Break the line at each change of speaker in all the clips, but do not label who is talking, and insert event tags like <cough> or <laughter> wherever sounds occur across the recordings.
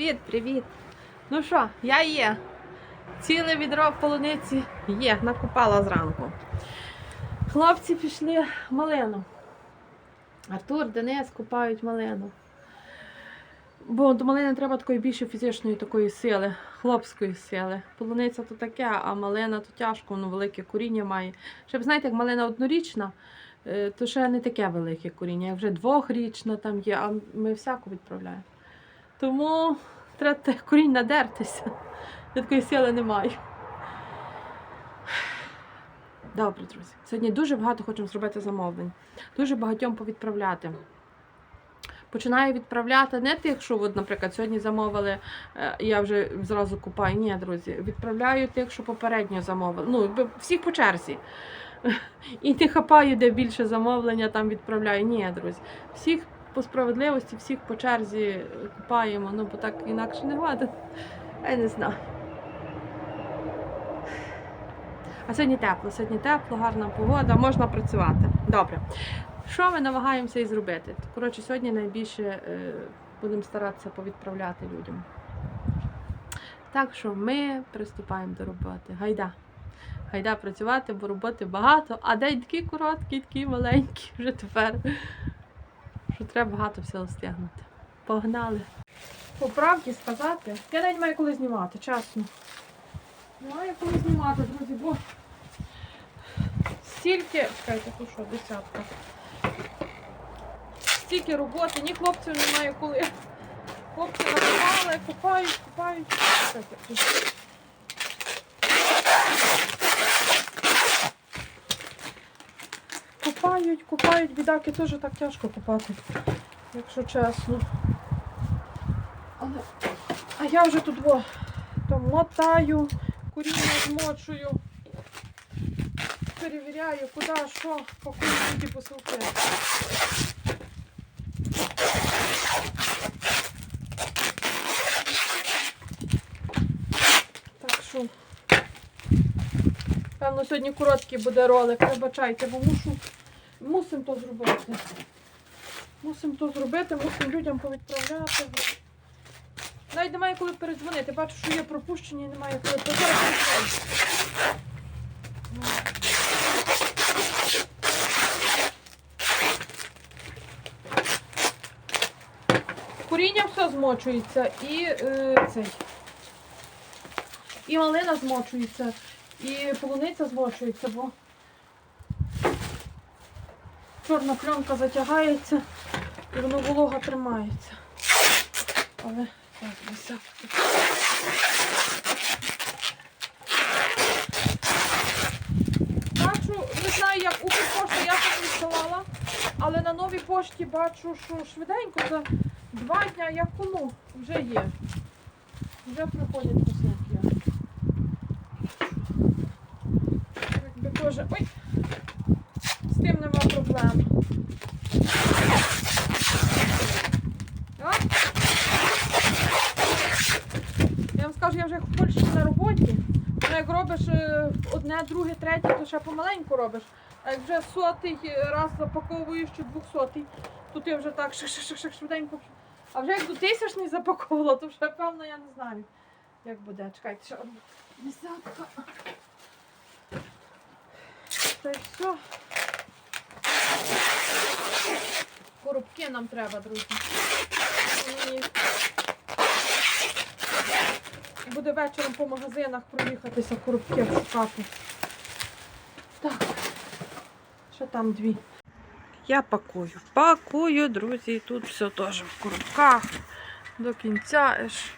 Привіт, привіт. Ну що, я є. Ціле відро в полуниці є, накопала зранку. Хлопці пішли малину. Артур, Денис купають малину. Бо до малини треба такої більше фізичної такої сили, хлопської сили. Полуниця то таке, а малина то тяжко, воно велике коріння має. Щоб знаєте, як малина однорічна, е, то ще не таке велике коріння. Як вже двохрічна там є, а ми всяку відправляємо. Тому треба корінь надертися. Я такої сили не маю. Добре, друзі. Сьогодні дуже багато хочемо зробити замовлень. Дуже багатьом повідправляти. Починаю відправляти не тих, що, от, наприклад, сьогодні замовили, е, я вже зразу купаю. Ні, друзі, відправляю тих, що попередньо замовили. Ну, всіх по черзі. <laughs> І не хапаю, де більше замовлення, там відправляю. Ні, друзі. Всіх по справедливості, всіх по черзі е, купаємо, ну бо так інакше не гладить. Я не знаю. А сьогодні тепло, сьогодні тепло, гарна погода, можна працювати. Добре. Що ми намагаємося і зробити? Коротше, сьогодні найбільше е, будемо старатися повідправляти людям. Так що ми приступаємо до роботи. Гайда. Гайда працювати, бо роботи багато, а день такий короткий, такий маленький вже тепер. Що треба багато всього встигнути. Погнали. По правді сказати, я навіть маю коли знімати, чесно. Немає коли знімати, друзі, бо стільки, чекайте, тут що, десятка. Стільки роботи, ні хлопців немає коли. Хлопці накопали, купають, купають. Чекайте. Купають, купають, бідаки теж так тяжко купати, якщо чесно. Але... А я вже тут во, то мотаю, коріння змочую, перевіряю, куди, що, пакую ті посилки. Так що, певно, сьогодні короткий буде ролик, вибачайте, бо мушу, мусимо то зробити. Мусимо то зробити, мусимо людям повідправляти. Навіть немає коли передзвонити. Бачу, що є пропущені, немає коли передзвоню. Коріння все змочується і е, цей. І малина змочується, і полуниця змочується, бо чорна пленка затягається і воно волога тримається. Але так, десятки. Бачу, не знаю, як Укрпошта я так відсилала, але на новій пошті бачу, що швиденько за два дня як кому вже є. Вже приходять посилки. Якби теж. Ой! З тим нема проблем. А? Я вам скажу, я вже як в Польщі на роботі. Ну, як робиш е, одне, друге, третє, то ще помаленьку робиш. А як вже сотий раз запаковуєш чи двохсотий, то ти вже так шик-шик-шик швиденько. А вже як до тисячний запаковувала, то вже певно я не знаю, як буде. Чекайте, ще одна десятка. Та й все. Коробки нам треба, друзі. Буде вечором по магазинах проїхатися, коробки шукати. Так, ще там дві. Я пакую. Пакую, друзі, тут все теж в коробках. До кінця аж.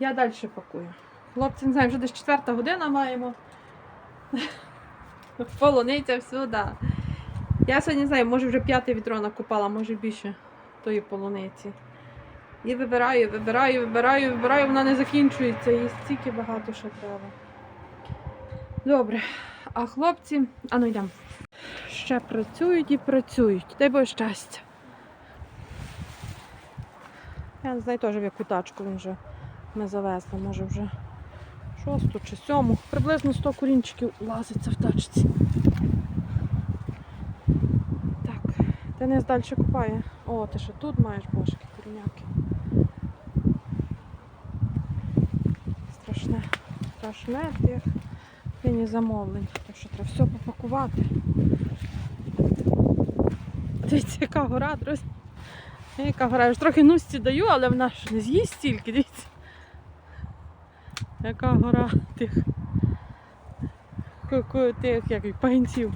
Я далі пакую. Хлопці, не знаю, вже десь четверта година маємо. <laughs> Полуниця всюди. Я сьогодні не знаю, може вже п'яте відро накопала, може більше тої полуниці. І вибираю, вибираю, вибираю, вибираю, вона не закінчується, і стільки багато ще треба. Добре. А хлопці, а ну йдемо. Ще працюють і працюють. Дай Боже щастя. Я не знаю теж в яку тачку він вже ми завезли, може вже шосту чи сьому. Приблизно 100 корінчиків лазиться в тачці. Так, Денис далі купає. О, ти ще тут маєш бошки. кореняки. Страшне, страшне тих нині замовлень. Так що треба все попакувати. Дивіться, яка гора, друзі. Яка гора. Я ж трохи нусці даю, але вона ж не з'їсть стільки, дивіться. Яка гора тих, тих як їх, пагінців.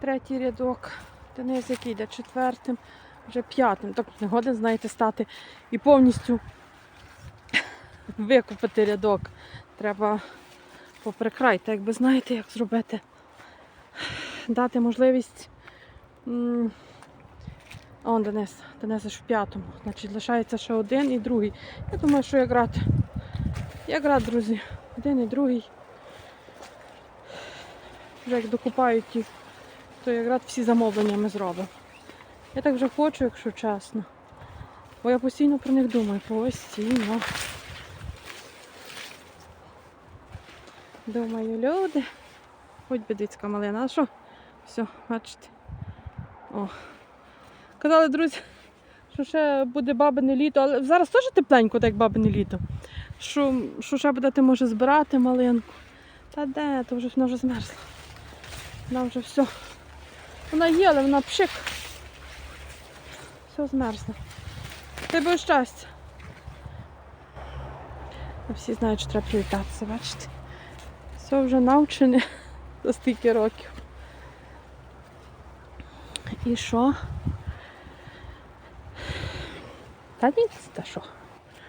Третій рядок. Денис який йде четвертим, вже п'ятим. Так не годен, знаєте, стати і повністю викупити рядок. Треба попри. Так якби знаєте, як зробити. Дати можливість. Он Денис, Денис аж в п'ятому. Значить, лишається ще один і другий. Я думаю, що як рад. Як рад, друзі. Один і другий. Вже як докупають їх, то як рад всі замовлення ми зробимо. Я так вже хочу, якщо чесно. Бо я постійно про них думаю, постійно. Думаю, люди. Хоч бідицька малина. А що? Все, бачите. О. Казали, друзі, що ще буде бабине літо, але зараз теж тепленько, так як бабине літо. Що, що ще будете може збирати малинку. Та де, то вже вона вже змерзла. Вона вже все. Вона є, але вона пшик. Все змерзло. Тебе щастя. А Всі знають, що треба привітатися, бачите? Все вже навчене <laughs> за стільки років. І що? Та ні, та що?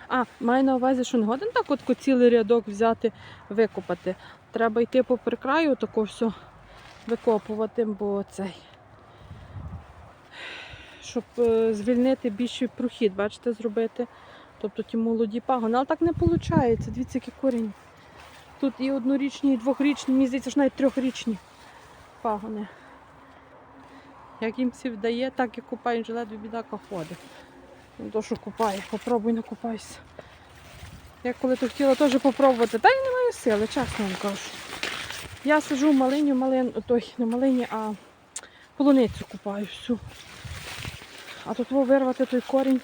А, маю на увазі, що не годен так от цілий рядок взяти, викопати. Треба йти по прикраю, тако все викопувати, бо цей. Щоб е, звільнити більший прохід, бачите, зробити. Тобто ті молоді пагони. Але так не виходить. Дивіться, який корінь. Тут і однорічні, і двохрічні, мені здається, що навіть трьохрічні пагони. Як їм всі вдає, так і купає жилет бідака ходить. Ну, То, що купає, попробуй накупайся. Я коли то хотіла теж попробувати, та й не маю сили, чесно вам кажу. Я сиджу в малині, малин, той, не малині, а полуницю купаю всю. А тут вирвати той корінь,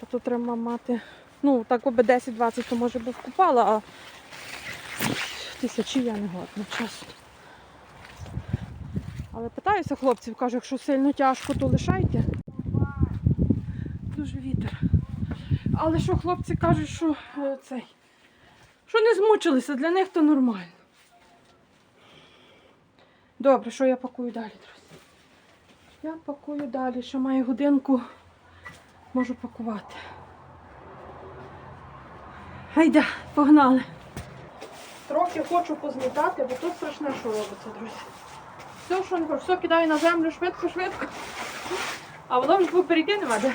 то тут треба мати. Ну, так би 10-20, то може би вкупала, а тисячі я не годна, чесно. Але питаюся хлопців, кажу, якщо сильно тяжко, то лишайте. Дуже вітер. Але що хлопці кажуть, що е, цей, що не змучилися, для них то нормально. Добре, що я пакую далі? Я пакую далі, що маю годинку, можу пакувати. Гайда, погнали. Трохи хочу позмітати, бо тут страшне, що робиться, друзі. Все, що не хочу, все кидаю на землю швидко, швидко. А воно вже перейти нема де.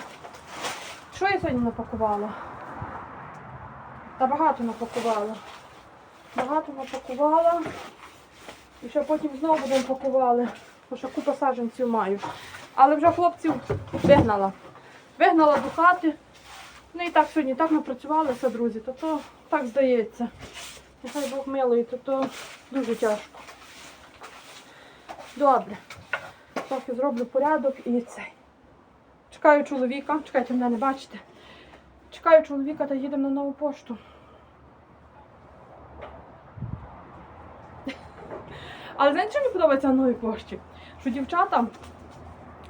Що я сьогодні напакувала? Та багато напакувала. Багато напакувала. І ще потім знову будемо пакували. Бо ще купа саджанців маю. Але вже хлопців вигнала. Вигнала до хати. Ну і так сьогодні так напрацювалися, друзі, то то так здається. Нехай Бог милує, то то дуже тяжко. Добре. Трохи зроблю порядок і цей. Чекаю чоловіка. Чекайте, мене не бачите. Чекаю чоловіка та їдемо на нову пошту. Але знаєте, що мені подобається на пошті? Що дівчата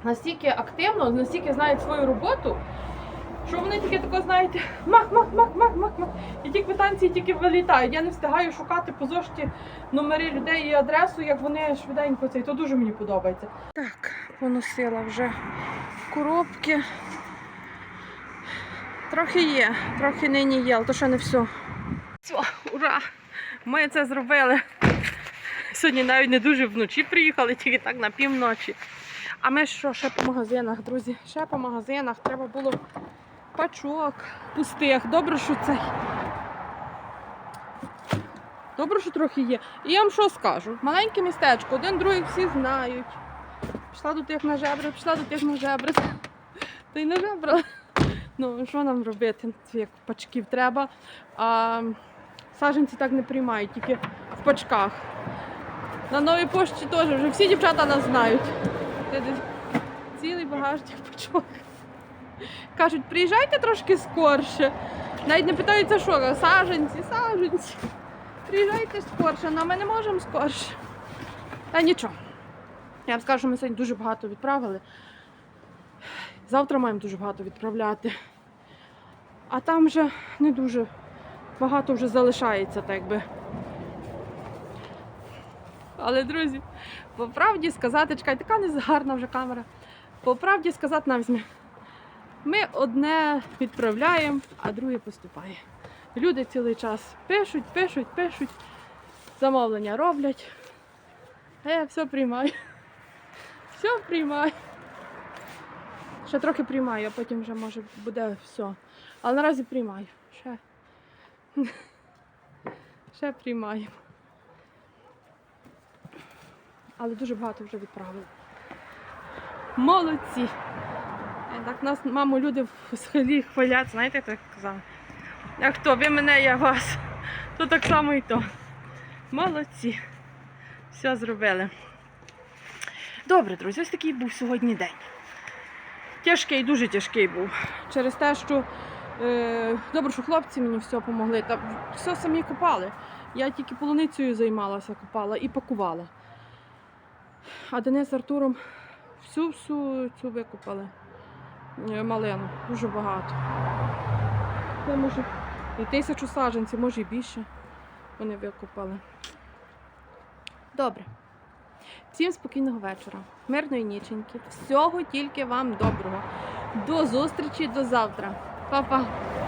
настільки активно, настільки знають свою роботу, що вони тільки тако, знаєте, мах, мах, мах, мах, мах, мах. І ті квитанції тільки вилітають. Я не встигаю шукати по зошиті номери людей і адресу, як вони швиденько цей. То дуже мені подобається. Так, поносила вже коробки. Трохи є, трохи нині є, але то ще не все. Все, ура! Ми це зробили. Сьогодні навіть не дуже вночі приїхали, тільки так на півночі. А ми що, ще по магазинах, друзі? Ще по магазинах треба було пачок пустих. Добре, що цей. Добре, що трохи є. І я вам що скажу? Маленьке містечко, один другий всі знають. Пішла до тих на жебри, пішла до тих на жебри. Та й на жебра. Ну, що нам робити? Як пачків треба. А саджанці так не приймають, тільки в пачках. На новій пошті теж вже всі дівчата нас знають. Цілий багажник почок. Кажуть, приїжджайте трошки скорше. Навіть не питаються, що, саженці, саженці. Приїжджайте скорше, але ми не можемо скорше. Та нічого. Я вам скажу, що ми сьогодні дуже багато відправили. Завтра маємо дуже багато відправляти. А там вже не дуже багато вже залишається, так би. Але, друзі, по правді сказати, чекай, така не гарна вже камера. По правді сказати нам. Ми одне відправляємо, а друге поступає. Люди цілий час пишуть, пишуть, пишуть, замовлення роблять. А я все приймаю. Все приймаю. Ще трохи приймаю, а потім вже може буде все. Але наразі приймаю. Ще. Ще приймаю. Але дуже багато вже відправили. Молодці! Е, Так нас, маму, люди в селі хвалять, знаєте, як казали. А хто? Ви мене, я вас. То так само і то. Молодці. Все зробили. Добре, друзі, ось такий був сьогодні день. Тяжкий, дуже тяжкий був. Через те, що е, добре, що хлопці мені все допомогли. Та все самі копали. Я тільки полуницею займалася, копала і пакувала. А Денис з Артуром всю-всю цю викопали е, малину. Дуже багато. Це може і тисячу саджанців, може і більше. Вони викопали. Добре. Всім спокійного вечора, мирної ніченьки. Всього тільки вам доброго. До зустрічі до завтра. Па-па.